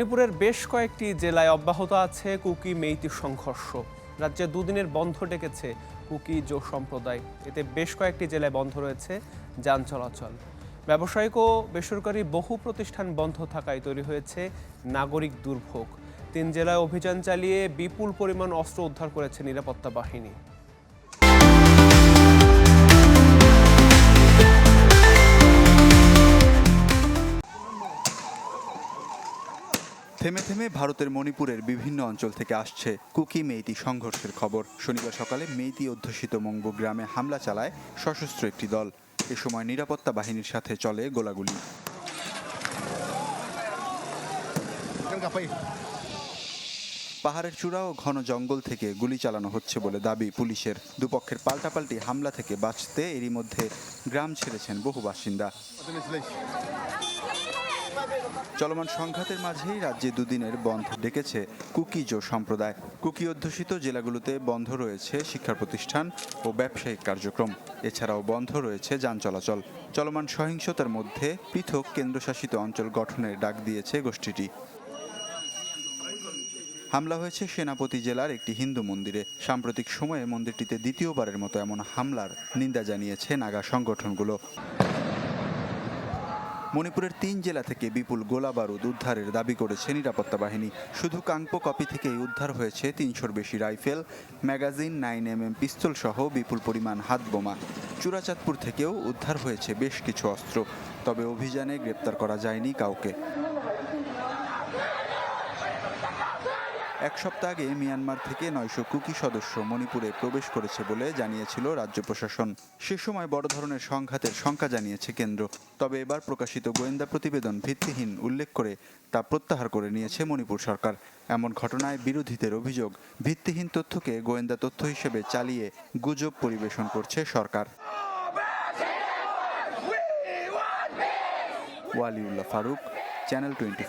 মণিপুরের বেশ কয়েকটি জেলায় অব্যাহত আছে কুকি মেইতি সংঘর্ষ। রাজ্যে দুদিনের বন্ধ ডেকেছে কুকি জো সম্প্রদায়। এতে বেশ কয়েকটি জেলায় বন্ধ রয়েছে যান চলাচল। ব্যবসায়িক ও বেসরকারি বহু প্রতিষ্ঠান বন্ধ থাকায় তৈরি হয়েছে নাগরিক দুর্ভোগ। তিন জেলায় অভিযান চালিয়ে বিপুল পরিমাণ অস্ত্র উদ্ধার করেছে নিরাপত্তা বাহিনী। থেমে থেমে ভারতের মণিপুরের বিভিন্ন অঞ্চল থেকে আসছে কুকি মেইতি সংঘর্ষের খবর। শনিবার সকালে মেইতি অধ্যুষিত মঙ্গু গ্রামে হামলা চালায় সশস্ত্র একটি দল। এ সময় নিরাপত্তা বাহিনীর সাথে চলে গোলাগুলি। পাহাড়ের চূড়া ও ঘন জঙ্গল থেকে গুলি চালানো হচ্ছে বলে দাবি পুলিশের। দুপক্ষের পাল্টাপাল্টি হামলা থেকে বাঁচতে এরই মধ্যে গ্রাম ছেড়েছেন বহু বাসিন্দা। চলমান সংঘাতের মাঝেই রাজ্যে দুদিনের বন্ধ ডেকেছে কুকিজো সম্প্রদায়। কুকি অধ্যুষিত জেলাগুলোতে বন্ধ রয়েছে শিক্ষা প্রতিষ্ঠান ও ব্যবসায়িক কার্যক্রম। এছাড়াও বন্ধ রয়েছে যান চলাচল। চলমান সহিংসতার মধ্যে পৃথক কেন্দ্রশাসিত অঞ্চল গঠনের ডাক দিয়েছে গোষ্ঠীটি। হামলা হয়েছে সেনাপতি জেলার একটি হিন্দু মন্দিরে। সাম্প্রতিক সময়ে মন্দিরটিতে দ্বিতীয়বারের মতো এমন হামলার নিন্দা জানিয়েছে নাগা সংগঠনগুলো। মণিপুরের তিন জেলা থেকে বিপুল গোলা বারুদ উদ্ধারের দাবি করেছে নিরাপত্তা বাহিনী। শুধু কাংপো কপি থেকেই উদ্ধার হয়েছে তিনশোর বেশি rifle, magazine, nine M M pistol সহ বিপুল পরিমাণ হাত বোমা চূড়াচাঁদপুর থেকেও উদ্ধার হয়েছে বেশ কিছু অস্ত্র, তবে অভিযানে গ্রেপ্তার করা যায়নি কাউকে। এক সপ্তাহ আগে মিয়ানমার থেকে নয়শো কুকি সদস্য মণিপুরে প্রবেশ করেছে বলে জানিয়েছিল রাজ্য প্রশাসন। সে সময় বড় ধরনের সংঘাতের শঙ্কা জানিয়েছে কেন্দ্র। তবে এবার প্রকাশিত গোয়েন্দা প্রতিবেদন ভিত্তিহীন উল্লেখ করে তা প্রত্যাহার করে নিয়েছে মণিপুর সরকার। এমন ঘটনায় বিরোধীদের অভিযোগ, ভিত্তিহীন তথ্যকে গোয়েন্দা তথ্য হিসেবে চালিয়ে গুজব পরিবেশন করছে সরকার। Waliullah Faruk, channel twenty